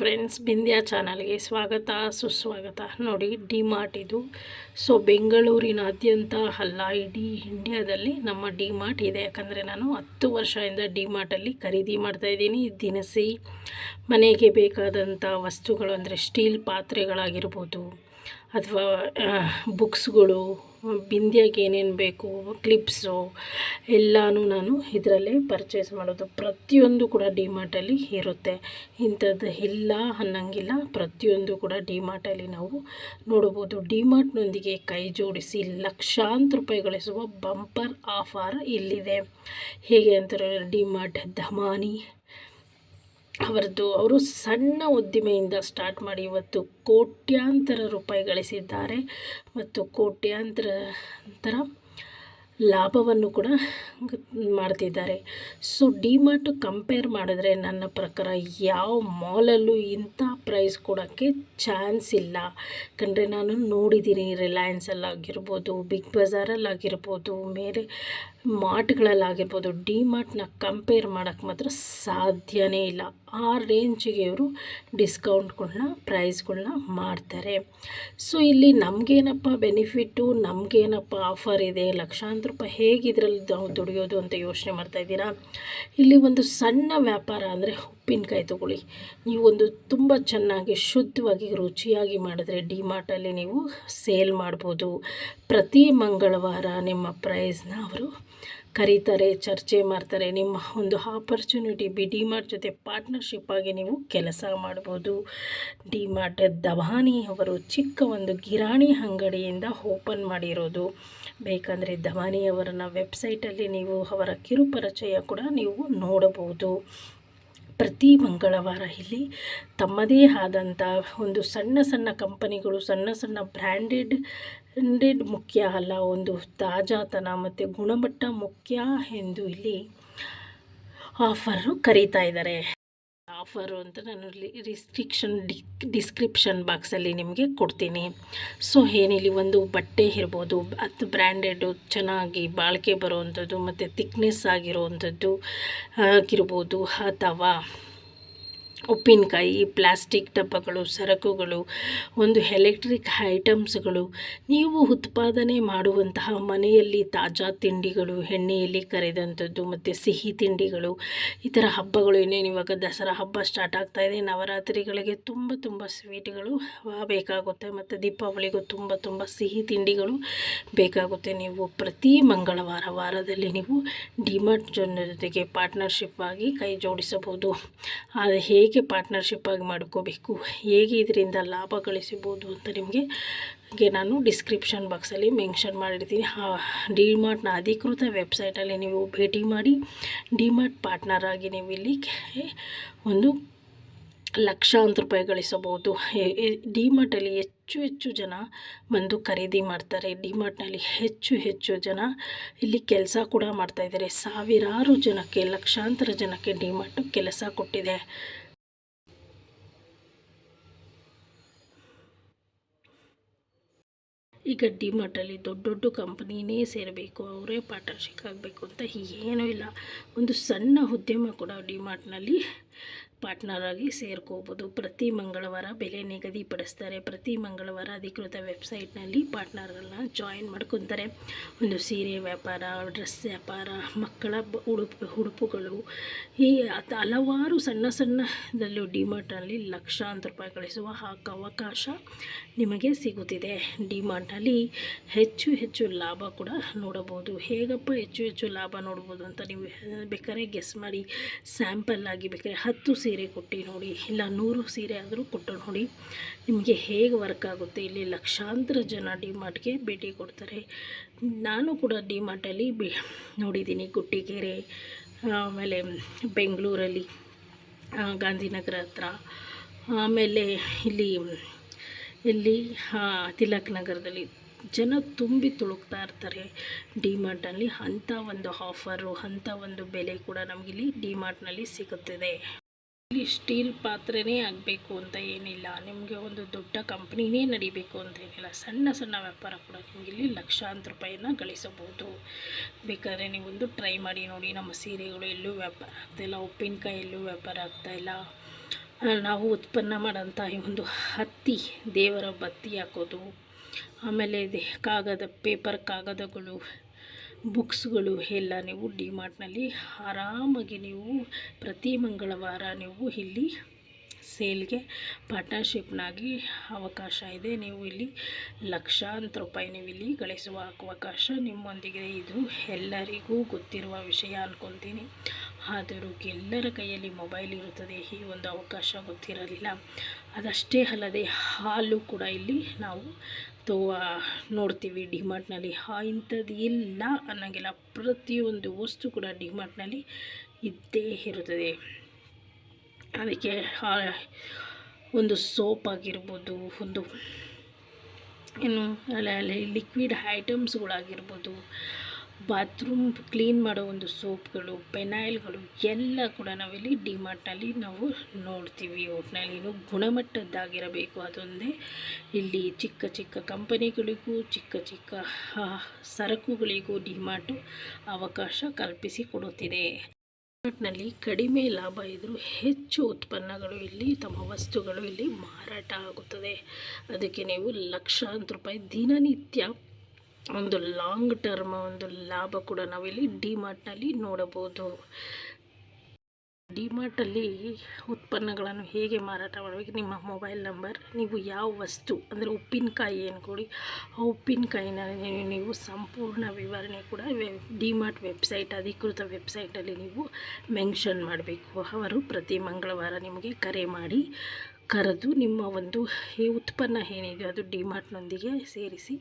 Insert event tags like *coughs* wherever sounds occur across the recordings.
Friends Bindya ಚಾನಲ್ಗೆ ಸ್ವಾಗತ, ಸುಸ್ವಾಗತ. ನೋಡಿ ಡಿ ಮಾರ್ಟ್ ಇದು. ಸೊ ಬೆಂಗಳೂರಿನಾದ್ಯಂತ ಅಲ್ಲ, ಇಡೀ ಇಂಡಿಯಾದಲ್ಲಿ ನಮ್ಮ ಡಿಮಾರ್ಟ್ ಇದೆ. ಯಾಕಂದರೆ ನಾನು ಹತ್ತು ವರ್ಷದಿಂದ ಡಿಮಾರ್ಟಲ್ಲಿ ಖರೀದಿ ಮಾಡ್ತಾಯಿದ್ದೀನಿ ದಿನಸಿ ಮನೆಗೆ ಬೇಕಾದಂಥ ವಸ್ತುಗಳು ಅಂದರೆ ಸ್ಟೀಲ್ ಪಾತ್ರೆಗಳಾಗಿರ್ಬೋದು ಅಥವಾ ಬುಕ್ಸ್ಗಳು ಬಿಂದ್ಯಾಗೆ ಏನೇನು ಬೇಕು ಕ್ಲಿಪ್ಸು ಎಲ್ಲನೂ ನಾನು ಇದರಲ್ಲೇ ಪರ್ಚೇಸ್ ಮಾಡೋದು. ಪ್ರತಿಯೊಂದು ಕೂಡ ಡಿಮಾರ್ಟಲ್ಲಿ ಇರುತ್ತೆ. ಇಂಥದ್ದು ಇಲ್ಲ ಅನ್ನಂಗಿಲ್ಲ. ಪ್ರತಿಯೊಂದು ಕೂಡ ಡಿಮಾರ್ಟಲ್ಲಿ ನಾವು ನೋಡ್ಬೋದು ಡಿಮಾರ್ಟ್ನೊಂದಿಗೆ ಕೈ ಜೋಡಿಸಿ ಲಕ್ಷಾಂತರ ರೂಪಾಯಿ ಗಳಿಸುವ ಬಂಪರ್ ಆಫರ್ ಇಲ್ಲಿದೆ. ಹೇಗೆ ಅಂತಾರೆ ಡಿಮಾರ್ಟ್ ಧಮಾನಿ. ಅವರದ್ದು ಅವರು ಸಣ್ಣ ಉದ್ದಿಮೆಯಿಂದ ಸ್ಟಾರ್ಟ್ ಮಾಡಿ ಇವತ್ತು ಕೋಟ್ಯಾಂತರ ರೂಪಾಯಿ ಗಳಿಸಿದ್ದಾರೆ. ಮತ್ತು ಕೋಟ್ಯಾಂತರ ಥರ ಲಾಭವನ್ನು ಕೂಡ ಮಾಡ್ತಿದ್ದಾರೆ. ಸೊ, ಡಿಮಾರ್ಟ್ ಕಂಪೇರ್ ಮಾಡಿದ್ರೆ ನನ್ನ ಪ್ರಕಾರ ಯಾವ ಮಾಲಲ್ಲೂ ಇಂಥ ಪ್ರೈಸ್ ಕೊಡೋಕ್ಕೆ ಚಾನ್ಸ್ ಇಲ್ಲ. ಯಾಕಂದರೆ ನಾನು ನೋಡಿದ್ದೀನಿ ರಿಲಯನ್ಸಲ್ಲಾಗಿರ್ಬೋದು ಬಿಗ್ ಬಜಾರಲ್ಲಾಗಿರ್ಬೋದು ಬೇರೆ ಮಾರ್ಟ್ಗಳಲ್ಲಾಗಿರ್ಬೋದು ಡಿ ಮಾರ್ಟ್ನ ಕಂಪೇರ್ ಮಾಡೋಕ್ಕೆ ಮಾತ್ರ ಸಾಧ್ಯವೇ ಇಲ್ಲ. ಆ ರೇಂಜಿಗೆ ಅವರು ಡಿಸ್ಕೌಂಟ್ಗಳನ್ನ ಪ್ರೈಸ್ಗಳನ್ನ ಮಾಡ್ತಾರೆ. ಸೊ ಇಲ್ಲಿ ನಮಗೇನಪ್ಪ ಬೆನಿಫಿಟ್ಟು ನಮಗೇನಪ್ಪ ಆಫರ್ ಇದೆ, ಲಕ್ಷಾಂತರ ರೂಪಾಯಿ ಹೇಗೆ ಇದರಲ್ಲಿ ನಾವು ದುಡಿಯೋದು ಅಂತ ಯೋಚನೆ ಮಾಡ್ತಾ ಇದ್ದೀರಾ? ಇಲ್ಲಿ ಒಂದು ಸಣ್ಣ ವ್ಯಾಪಾರ ಅಂದರೆ ಉಪ್ಪಿನಕಾಯಿ ತೊಗೊಳ್ಳಿ. ನೀವು ಒಂದು ತುಂಬ ಚೆನ್ನಾಗಿ, ಶುದ್ಧವಾಗಿ, ರುಚಿಯಾಗಿ ಮಾಡಿದ್ರೆ ಡಿ ಮಾರ್ಟಲ್ಲಿ ನೀವು ಸೇಲ್ ಮಾಡ್ಬೋದು. ಪ್ರತಿ ಮಂಗಳವಾರ ನಿಮ್ಮ ಪ್ರೈಸ್ನ ಅವರು ಕರೀತಾರೆ, ಚರ್ಚೆ ಮಾಡ್ತಾರೆ, ನಿಮ್ಮ ಒಂದು ಆಪರ್ಚುನಿಟಿ ಬಿ ಡಿ ಮಾರ್ಟ್ ಜೊತೆ ಪಾರ್ಟ್ನರ್ಶಿಪ್ ಆಗಿ ನೀವು ಕೆಲಸ ಮಾಡ್ಬೋದು. ಡಿ ಮಾರ್ಟ್ ದವಾನಿ ಅವರು ಚಿಕ್ಕ ಒಂದು ಗಿರಾಣಿ ಅಂಗಡಿಯಿಂದ ಓಪನ್ ಮಾಡಿರೋದು. ಬೇಕಂದರೆ ದವಾನಿಯವರನ್ನ ವೆಬ್ಸೈಟಲ್ಲಿ ನೀವು ಅವರ ಕಿರುಪರಿಚಯ ಕೂಡ ನೀವು ನೋಡಬಹುದು. ಪ್ರತಿ ಮಂಗಳವಾರ ಇಲ್ಲಿ ತಮ್ಮದೇ ಆದಂಥ ಒಂದು ಸಣ್ಣ ಸಣ್ಣ ಕಂಪನಿಗಳು ಸಣ್ಣ ಸಣ್ಣ ಬ್ರ್ಯಾಂಡೆಡ್ ಬ್ರ್ಯಾಂಡೆಡ್ ಮುಖ್ಯ ಅಲ್ಲ, ಒಂದು ತಾಜಾತನ ಮತ್ತು ಗುಣಮಟ್ಟ ಮುಖ್ಯ ಎಂದು ಇಲ್ಲಿ ಆಫರು ಕರೀತಾ ಇದ್ದಾರೆ. ಆಫರು ಅಂತ ನಾನು ರಿಸ್ಟ್ರಿಕ್ಷನ್ ಡಿ ಡಿಸ್ಕ್ರಿಪ್ಷನ್ ಬಾಕ್ಸಲ್ಲಿ ನಿಮಗೆ ಕೊಡ್ತೀನಿ. ಸೊ, ಏನಿಲ್ಲಿ ಒಂದು ಬಟ್ಟೆ ಇರ್ಬೋದು, ಅದು ಬ್ರ್ಯಾಂಡೆಡು ಚೆನ್ನಾಗಿ ಬಾಳಿಕೆ ಬರುವಂಥದ್ದು ಮತ್ತು ತಿಕ್ನೆಸ್ ಆಗಿರೋವಂಥದ್ದು, ಆಗಿರ್ಬೋದು ಅಥವಾ ಉಪ್ಪಿನಕಾಯಿ, ಪ್ಲಾಸ್ಟಿಕ್ ಡಬ್ಬಗಳು, ಸರಕುಗಳು, ಒಂದು ಎಲೆಕ್ಟ್ರಿಕ್ ಐಟಮ್ಸ್ಗಳು. ನೀವು ಉತ್ಪಾದನೆ ಮಾಡುವಂತಹ ಮನೆಯಲ್ಲಿ ತಾಜಾ ತಿಂಡಿಗಳು, ಎಣ್ಣೆಯಲ್ಲಿ ಕರೆದಂಥದ್ದು ಮತ್ತು ಸಿಹಿ ತಿಂಡಿಗಳು, ಈ ಥರ ಹಬ್ಬಗಳು ಏನೇನು ಇವಾಗ ದಸರಾ ಹಬ್ಬ ಸ್ಟಾರ್ಟ್ ಆಗ್ತಾ ನವರಾತ್ರಿಗಳಿಗೆ ತುಂಬ ತುಂಬ ಸ್ವೀಟ್ಗಳು ಬೇಕಾಗುತ್ತೆ ಮತ್ತು ದೀಪಾವಳಿಗೂ ತುಂಬ ತುಂಬ ಸಿಹಿ ತಿಂಡಿಗಳು ಬೇಕಾಗುತ್ತೆ. ನೀವು ಪ್ರತಿ ಮಂಗಳವಾರ ವಾರದಲ್ಲಿ ನೀವು ಡಿಮಾರ್ಟ್ ಜೊತೆಗೆ ಪಾರ್ಟ್ನರ್ಶಿಪ್ ಆಗಿ ಕೈ ಜೋಡಿಸಬಹುದು. ಅದು ಹೇಗೆ ಹೇಗೆ ಪಾರ್ಟ್ನರ್ಶಿಪ್ ಆಗಿ ಮಾಡ್ಕೋಬೇಕು, ಹೇಗೆ ಇದರಿಂದ ಲಾಭ ಗಳಿಸಬಹುದು ಅಂತ ನಿಮಗೆ ಗೆ ನಾನು ಡಿಸ್ಕ್ರಿಪ್ಷನ್ ಬಾಕ್ಸಲ್ಲಿ ಮೆನ್ಷನ್ ಮಾಡಿರ್ತೀನಿ. ಡಿ ಮಾರ್ಟ್ನ ಅಧಿಕೃತ ವೆಬ್ಸೈಟಲ್ಲಿ ನೀವು ಭೇಟಿ ಮಾಡಿ ಡಿ ಮಾರ್ಟ್ ಪಾರ್ಟ್ನರ್ ಆಗಿ ನೀವು ಇಲ್ಲಿ ಒಂದು ಲಕ್ಷಾಂತರ ರೂಪಾಯಿ ಗಳಿಸಬಹುದು. ಡಿ ಮಾರ್ಟಲ್ಲಿ ಹೆಚ್ಚು ಹೆಚ್ಚು ಜನ ಬಂದು ಖರೀದಿ ಮಾಡ್ತಾರೆ. ಡಿಮಾರ್ಟ್ನಲ್ಲಿ ಹೆಚ್ಚು ಹೆಚ್ಚು ಜನ ಇಲ್ಲಿ ಕೆಲಸ ಕೂಡ ಮಾಡ್ತಾಯಿದ್ದಾರೆ ಸಾವಿರಾರು ಜನಕ್ಕೆ, ಲಕ್ಷಾಂತರ ಜನಕ್ಕೆ ಡಿಮಾರ್ಟ್ ಕೆಲಸ ಕೊಟ್ಟಿದೆ. ಈಗ ಡಿಮಾರ್ಟಲ್ಲಿ ದೊಡ್ಡ ದೊಡ್ಡ ಕಂಪ್ನಿನೇ ಸೇರಬೇಕು, ಅವರೇ ಪಾರ್ಟ್ನರ್ಶಿಪ್ ಆಗಬೇಕು ಅಂತ ಏನೂ ಇಲ್ಲ. ಒಂದು ಸಣ್ಣ ಉದ್ಯಮ ಕೂಡ ಡಿಮಾರ್ಟ್ನಲ್ಲಿ ಪಾರ್ಟ್ನರಾಗಿ ಸೇರ್ಕೋಬೋದು. ಪ್ರತಿ ಮಂಗಳವಾರ ಬೆಲೆ ನಿಗದಿಪಡಿಸ್ತಾರೆ. ಪ್ರತಿ ಮಂಗಳವಾರ ಅಧಿಕೃತ ವೆಬ್ಸೈಟ್ನಲ್ಲಿ ಪಾರ್ಟ್ನರ್ಗಳನ್ನ ಜಾಯಿನ್ ಮಾಡ್ಕೊತಾರೆ. ಒಂದು ಸೀರೆ ವ್ಯಾಪಾರ, ಡ್ರೆಸ್ ವ್ಯಾಪಾರ, ಮಕ್ಕಳ ಉಡುಪು, ಉಡುಪುಗಳು. ಈ ಹಲವಾರು ಸಣ್ಣ ಸಣ್ಣದಲ್ಲೂ ಡಿಮಾರ್ಟ್ನಲ್ಲಿ ಲಕ್ಷಾಂತರ ರೂಪಾಯಿ ಗಳಿಸುವ ಅವಕಾಶ ನಿಮಗೆ ಸಿಗುತ್ತಿದೆ. ಡಿಮಾರ್ಟ್ನಲ್ಲಿ ಹೆಚ್ಚು ಹೆಚ್ಚು ಲಾಭ ಕೂಡ ನೋಡಬಹುದು. ಹೇಗಪ್ಪ ಹೆಚ್ಚು ಹೆಚ್ಚು ಲಾಭ ನೋಡ್ಬೋದು ಅಂತ ನೀವು ಬೇಕಾದ್ರೆ ಗೆಸ್ ಮಾಡಿ. ಸ್ಯಾಂಪಲ್ ಆಗಿ ಬೇಕಾದ್ರೆ ಹತ್ತು ಕೊಟ್ಟು ನೋಡಿ, ಇಲ್ಲ ನೂರು ಸೀರೆ ಆದರೂ ಕೊಟ್ಟು ನೋಡಿ. ನಿಮಗೆ ಹೇಗೆ ವರ್ಕ್ ಆಗುತ್ತೆ? ಇಲ್ಲಿ ಲಕ್ಷಾಂತರ ಜನ ಡಿಮಾರ್ಟ್ಗೆ ಭೇಟಿ ಕೊಡ್ತಾರೆ. ನಾನು ಕೂಡ ಡಿಮಾರ್ಟಲ್ಲಿ ಬಿ, ನೋಡಿದ್ದೀನಿ ಗುಟ್ಟಿಗೆರೆ, ಆಮೇಲೆ ಬೆಂಗಳೂರಲ್ಲಿ ಗಾಂಧಿನಗರ ಹತ್ರ. ಆಮೇಲೆ ಇಲ್ಲಿ ಇಲ್ಲಿ ತಿಲಕ್ ನಗರದಲ್ಲಿ ಜನ ತುಂಬಿ ತುಳುಕ್ತಾ ಇರ್ತಾರೆ ಡಿಮಾರ್ಟಲ್ಲಿ ಅಂಥ ಒಂದು ಆಫರು ಅಂಥ ಒಂದು ಬೆಲೆ ಕೂಡ ನಮಗಿಲ್ಲಿ ಡಿಮಾರ್ಟ್ನಲ್ಲಿ ಸಿಗುತ್ತದೆ. ಇಲ್ಲಿ ಸ್ಟೀಲ್ ಪಾತ್ರೆನೇ ಆಗಬೇಕು ಅಂತ ಏನಿಲ್ಲ. ನಿಮಗೆ ಒಂದು ದೊಡ್ಡ ಕಂಪ್ನಿನೇ ನಡಿಬೇಕು ಅಂತ ಏನಿಲ್ಲ. ಸಣ್ಣ ಸಣ್ಣ ವ್ಯಾಪಾರ ಕೂಡ ನಿಮಗೆ ಇಲ್ಲಿ ಲಕ್ಷಾಂತರ ರೂಪಾಯಿನ ಗಳಿಸಬಹುದು. ಬೇಕಾದರೆ ನೀವೊಂದು ಟ್ರೈ ಮಾಡಿ ನೋಡಿ. ನಮ್ಮ ಸೀರೆಗಳು ಎಲ್ಲೂ ವ್ಯಾಪಾರ ಆಗ್ತಾಯಿಲ್ಲ ಉಪ್ಪಿನಕಾಯಿ ಎಲ್ಲೂ ವ್ಯಾಪಾರ ಆಗ್ತಾಯಿಲ್ಲ ನಾವು ಉತ್ಪನ್ನ ಮಾಡೋಂಥ ಈ ಒಂದು ಹತ್ತಿ, ದೇವರ ಬತ್ತಿ ಹಾಕೋದು. ಆಮೇಲೆ ಇದೆ ಕಾಗದ ಪೇಪರ್ ಕಾಗದಗಳು. ಬುಕ್ಸ್ಗಳು ಎಲ್ಲ ನೀವು ಡಿಮಾರ್ಟ್ನಲ್ಲಿ ಆರಾಮಾಗಿ ನೀವು ಪ್ರತಿ ಮಂಗಳವಾರ ನೀವು ಇಲ್ಲಿ ಸೇಲ್ಗೆ ಪಾರ್ಟ್ನರ್ಶಿಪ್ನಾಗಿ ಅವಕಾಶ ಇದೆ. ನೀವು ಇಲ್ಲಿ ಲಕ್ಷಾಂತರ ರೂಪಾಯಿ ನೀವು ಇಲ್ಲಿ ಗಳಿಸುವ ಅವಕಾಶ ನಿಮ್ಮೊಂದಿಗೆ ಇದು ಎಲ್ಲರಿಗೂ ಗೊತ್ತಿರುವ ವಿಷಯ ಅಂದ್ಕೊತೀನಿ ಆದರೂ ಎಲ್ಲರ ಕೈಯಲ್ಲಿ ಮೊಬೈಲ್ ಇರುತ್ತದೆ, ಈ ಒಂದು ಅವಕಾಶ ಗೊತ್ತಿರಲಿಲ್ಲ. ಅದಷ್ಟೇ ಅಲ್ಲದೆ ಹಾಲು ಕೂಡ ಇಲ್ಲಿ ನಾವು ತೋ ನೋಡ್ತೀವಿ ಡಿಮಾರ್ಟ್ನಲ್ಲಿ. ಹಾ ಇಂಥದ್ದು ಇಲ್ಲ ಅನ್ನೋಂಗಿಲ್ಲ. ಪ್ರತಿಯೊಂದು ವಸ್ತು ಕೂಡ ಡಿಮಾರ್ಟ್ನಲ್ಲಿ ಇದ್ದೇ ಇರುತ್ತದೆ. ಅದಕ್ಕೆ ಒಂದು ಸೋಪ್ ಆಗಿರ್ಬೋದು, ಒಂದು ಏನು ಅಲ್ಲ ಲಿಕ್ವಿಡ್ ಐಟಮ್ಸ್ಗಳಾಗಿರ್ಬೋದು ಬಾತ್ರೂಮ್ ಕ್ಲೀನ್ ಮಾಡೋ ಒಂದು ಸೋಪ್ಗಳು, ಪೆನಾಯಿಲ್ಗಳು ಎಲ್ಲ ಕೂಡ ನಾವಿಲ್ಲಿ ಡಿಮಾರ್ಟ್ನಲ್ಲಿ ನಾವು ನೋಡ್ತೀವಿ. ಒಟ್ಟಿನಲ್ಲಿ ಏನು ಗುಣಮಟ್ಟದ್ದಾಗಿರಬೇಕು. ಅದೊಂದೇ ಇಲ್ಲಿ ಚಿಕ್ಕ ಚಿಕ್ಕ ಕಂಪನಿಗಳಿಗೂ, ಚಿಕ್ಕ ಚಿಕ್ಕ ಸರಕುಗಳಿಗೂ ಡಿಮಾರ್ಟ್ ಅವಕಾಶ ಕಲ್ಪಿಸಿ ಕೊಡುತ್ತಿದೆ. ನಲ್ಲಿ ಕಡಿಮೆ ಲಾಭ ಇದ್ದರೂ ಹೆಚ್ಚು ಉತ್ಪನ್ನಗಳು ಇಲ್ಲಿ, ತಮ್ಮ ವಸ್ತುಗಳು ಇಲ್ಲಿ ಮಾರಾಟ ಆಗುತ್ತದೆ. ಅದಕ್ಕೆ ನೀವು ಲಕ್ಷಾಂತರ ರೂಪಾಯಿ ದಿನನಿತ್ಯ ಒಂದು ಲಾಂಗ್ ಟರ್ಮ್ ಒಂದು ಲಾಭ ಕೂಡ ನಾವಿಲ್ಲಿ ಡಿಮಾರ್ಟ್ನಲ್ಲಿ ನೋಡಬಹುದು. ಡಿಮಾರ್ಟಲ್ಲಿ ಉತ್ಪನ್ನಗಳನ್ನು ಹೇಗೆ ಮಾರಾಟ ಮಾಡಬೇಕು? ನಿಮ್ಮ ಮೊಬೈಲ್ ನಂಬರ್, ನೀವು ಯಾವ ವಸ್ತು, ಅಂದರೆ ಉಪ್ಪಿನಕಾಯಿ ಏನು ಕೊಡಿ ಆ ಉಪ್ಪಿನಕಾಯಿನ ನೀವು- ಸಂಪೂರ್ಣ ವಿವರಣೆ ಕೂಡ ವೆ, ಡಿಮಾರ್ಟ್ ವೆಬ್ಸೈಟ್, ಅಧಿಕೃತ ವೆಬ್ಸೈಟಲ್ಲಿ ನೀವು ಮೆನ್ಷನ್ ಮಾಡಬೇಕು. ಅವರು ಪ್ರತಿ ಮಂಗಳವಾರ ನಿಮಗೆ ಕರೆ ಮಾಡಿ, ಕರೆದು ನಿಮ್ಮ ಒಂದು ಈ ಉತ್ಪನ್ನ ಏನಿದೆ ಅದು ಡಿಮಾರ್ಟ್ನೊಂದಿಗೆ ಸೇರಿಸಿ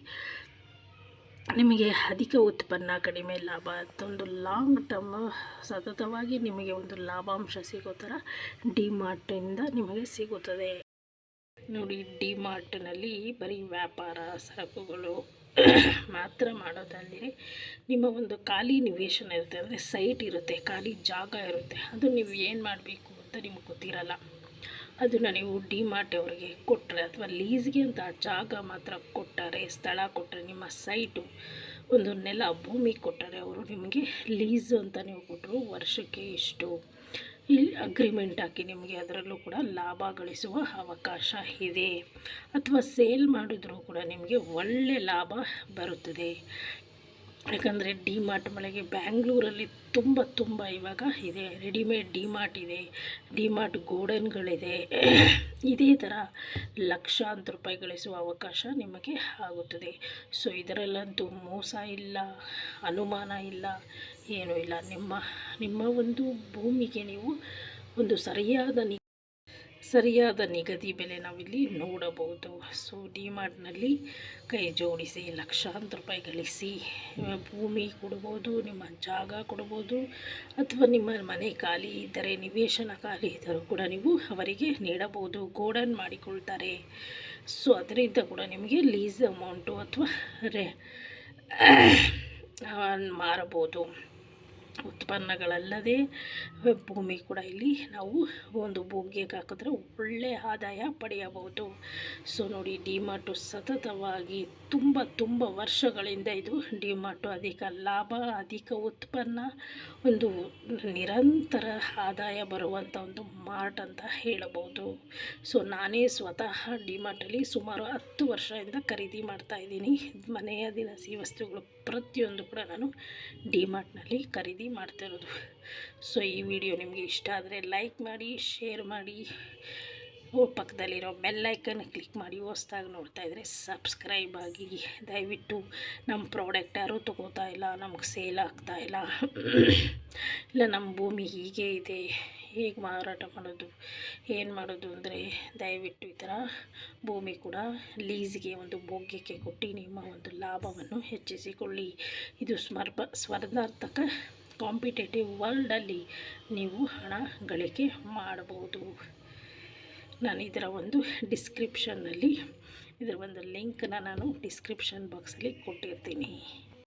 ನಿಮಗೆ ಅಧಿಕ ಉತ್ಪನ್ನ, ಕಡಿಮೆ ಲಾಭ ಒಂದು ಲಾಂಗ್ ಟರ್ಮ್ ಸತತವಾಗಿ ನಿಮಗೆ ಒಂದು ಲಾಭಾಂಶ ಸಿಗೋ ಥರ ಡಿಮಾರ್ಟಿಂದ ನಿಮಗೆ ಸಿಗುತ್ತದೆ. ನೋಡಿ, ಡಿಮಾರ್ಟ್ನಲ್ಲಿ ಬರೀ ವ್ಯಾಪಾರ, ಸರಕುಗಳು *coughs* ಮಾತ್ರ ಮಾಡೋದಲ್ಲದೆ ನಿಮ್ಮ ಒಂದು ಖಾಲಿ ನಿವೇಶನ ಇರುತ್ತೆ, ಅಂದರೆ ಸೈಟ್ ಇರುತ್ತೆ, ಖಾಲಿ ಜಾಗ ಇರುತ್ತೆ, ಅದು ನೀವು ಏನು ಮಾಡಬೇಕು ಅಂತ ನಿಮ್ಗೆ ಗೊತ್ತಿರಲ್ಲ. ಅದನ್ನು ನೀವು ಡಿಮಾರ್ಟ್ ಅವರಿಗೆ ಕೊಟ್ಟರೆ ಅಥವಾ ಲೀಸ್ಗೆ ಅಂತ ಜಾಗ ಮಾತ್ರ ಕೊಟ್ಟರೆ, ಸ್ಥಳ ಕೊಟ್ಟರೆ, ನಿಮ್ಮ ಸೈಟು ಒಂದು ನೆಲ ಭೂಮಿ ಕೊಟ್ಟರೆ ಅವರು ನಿಮಗೆ ಲೀಸ್ ಅಂತ ನೀವು ಕೊಟ್ಟರು ವರ್ಷಕ್ಕೆ ಇಷ್ಟು ಇಲ್ಲಿ ಅಗ್ರಿಮೆಂಟ್ ಹಾಕಿ ನಿಮಗೆ ಅದರಲ್ಲೂ ಕೂಡ ಲಾಭ ಗಳಿಸುವ ಅವಕಾಶ ಇದೆ. ಅಥವಾ ಸೇಲ್ ಮಾಡಿದ್ರೂ ಕೂಡ ನಿಮಗೆ ಒಳ್ಳೆ ಲಾಭ ಬರುತ್ತದೆ. ಯಾಕಂದರೆ ಡಿ ಮಾರ್ಟ್ ಮಳೆಗೆ ಬ್ಯಾಂಗ್ಳೂರಲ್ಲಿ ತುಂಬ ತುಂಬ ಇವಾಗ ಇದೆ. ರೆಡಿಮೇಡ್ ಡಿ ಮಾರ್ಟ್ ಇದೆ. ಡಿ ಮಾರ್ಟ್ ಗೋಡನ್ಗಳಿದೆ. ಇದೇ ಥರ ಲಕ್ಷಾಂತರ ರೂಪಾಯಿ ಗಳಿಸುವ ಅವಕಾಶ ನಿಮಗೆ ಆಗುತ್ತದೆ. ಸೊ, ಇದರಲ್ಲಂತೂ ಮೋಸ ಇಲ್ಲ, ಅನುಮಾನ ಇಲ್ಲ, ಏನೂ ಇಲ್ಲ. ನಿಮ್ಮ ನಿಮ್ಮ ಒಂದು ಭೂಮಿಗೆ ನೀವು ಒಂದು ಸರಿಯಾದ ಸರಿಯಾದ ನಿಗದಿ ಬೆಲೆ ನಾವಿಲ್ಲಿ ನೋಡಬಹುದು. ಸೊ ಡಿಮಾರ್ಟ್ನಲ್ಲಿ ಕೈ ಜೋಡಿಸಿ ಲಕ್ಷಾಂತರ ರೂಪಾಯಿ ಗಳಿಸಿ ಭೂಮಿ ಕೊಡ್ಬೋದು, ನಿಮ್ಮ ಜಾಗ ಕೊಡ್ಬೋದು, ಅಥವಾ ನಿಮ್ಮ ಮನೆ ಖಾಲಿ ಇದ್ದರೆ, ನಿವೇಶನ ಖಾಲಿ ಇದ್ದರೂ ಕೂಡ ನೀವು ಅವರಿಗೆ ನೀಡಬಹುದು. ಗೋಡನ್ ಮಾಡಿಕೊಳ್ತಾರೆ. ಸೊ, ಅದರಿಂದ ಕೂಡ ನಿಮಗೆ ಲೀಸ್ ಅಮೌಂಟು ಅಥವಾ ರೇ ಮಾರಬಹುದು. ಉತ್ಪನ್ನಗಳಲ್ಲದೆ ಭೂಮಿ ಕೂಡ ಇಲ್ಲಿ ನಾವು ಒಂದು ಭೂಮಿಗೆ ಹಾಕಿದ್ರೆ ಒಳ್ಳೆಯ ಆದಾಯ ಪಡೆಯಬಹುದು. ಸೊ ನೋಡಿ, ಡಿಮಾರ್ಟು ಸತತವಾಗಿ ತುಂಬ ತುಂಬ ವರ್ಷಗಳಿಂದ ಇದು ಡಿಮಾರ್ಟು ಅಧಿಕ ಲಾಭ, ಅಧಿಕ ಉತ್ಪನ್ನ, ಒಂದು ನಿರಂತರ ಆದಾಯ ಬರುವಂಥ ಒಂದು ಮಾರ್ಟ್ ಅಂತ ಹೇಳಬಹುದು. ಸೊ ನಾನೇ ಸ್ವತಃ ಡಿಮಾರ್ಟಲ್ಲಿ ಸುಮಾರು ಹತ್ತು ವರ್ಷದಿಂದ ಖರೀದಿ ಮಾಡ್ತಾ ಇದ್ದೀನಿ. ಮನೆಯ ದಿನಸಿ ವಸ್ತುಗಳು ಪ್ರತಿಯೊಂದು ಕೂಡ ನಾನು ಡಿಮಾರ್ಟ್ನಲ್ಲಿ ಖರೀದಿ ಮಾಡ್ತಿರೋದು. ಸೊ ಈ ವಿಡಿಯೋ ನಿಮಗೆ ಇಷ್ಟ ಆದರೆ ಲೈಕ್ ಮಾಡಿ ಶೇರ್ ಮಾಡಿ. ಓ, ಪಕ್ಕದಲ್ಲಿರೋ ಬೆಲ್ ಐಕನ್ ಕ್ಲಿಕ್ ಮಾಡಿ. ಹೊಸ್ದಾಗಿ ನೋಡ್ತಾ ಇದ್ದರೆ ಸಬ್ಸ್ಕ್ರೈಬ್ ಆಗಿ. ದಯವಿಟ್ಟು ನಮ್ಮ ಪ್ರಾಡಕ್ಟ್ ಯಾರೂ ತೊಗೋತಾ ಇಲ್ಲ, ನಮ್ಗೆ ಸೇಲ್ ಆಗ್ತಾ ಇಲ್ಲ. ಇಲ್ಲ ನಮ್ಮ ಭೂಮಿ ಹೀಗೆ ಇದೆ. ಹೇಗೆ ಮಾರಾಟ ಮಾಡೋದು? ಏನು ಮಾಡೋದು ಅಂದರೆ ದಯವಿಟ್ಟು ಈ ಥರ ಭೂಮಿ ಕೂಡ ಲೀಸ್ಗೆ ಒಂದು ಭೋಗ್ಯಕ್ಕೆ ಕೊಟ್ಟು ನಿಮ್ಮ ಒಂದು ಲಾಭವನ್ನು ಹೆಚ್ಚಿಸಿಕೊಳ್ಳಿ. ಇದು ಸ್ಮರ್ಪ ಸ್ಪರ್ಧಾರ್ಥಕ ಕಾಂಪಿಟೇಟಿವ್ ವರ್ಲ್ಡಲ್ಲಿ ನೀವು ಹಣ ಗಳಿಕೆ ಮಾಡಬಹುದು ನಾನು ಇದರ ಒಂದು ಡಿಸ್ಕ್ರಿಪ್ಷನ್ನಲ್ಲಿ, ಇದರ ಒಂದು ಲಿಂಕನ್ನ ನಾನು ಡಿಸ್ಕ್ರಿಪ್ಷನ್ ಬಾಕ್ಸಲ್ಲಿ ಕೊಟ್ಟಿರ್ತೀನಿ.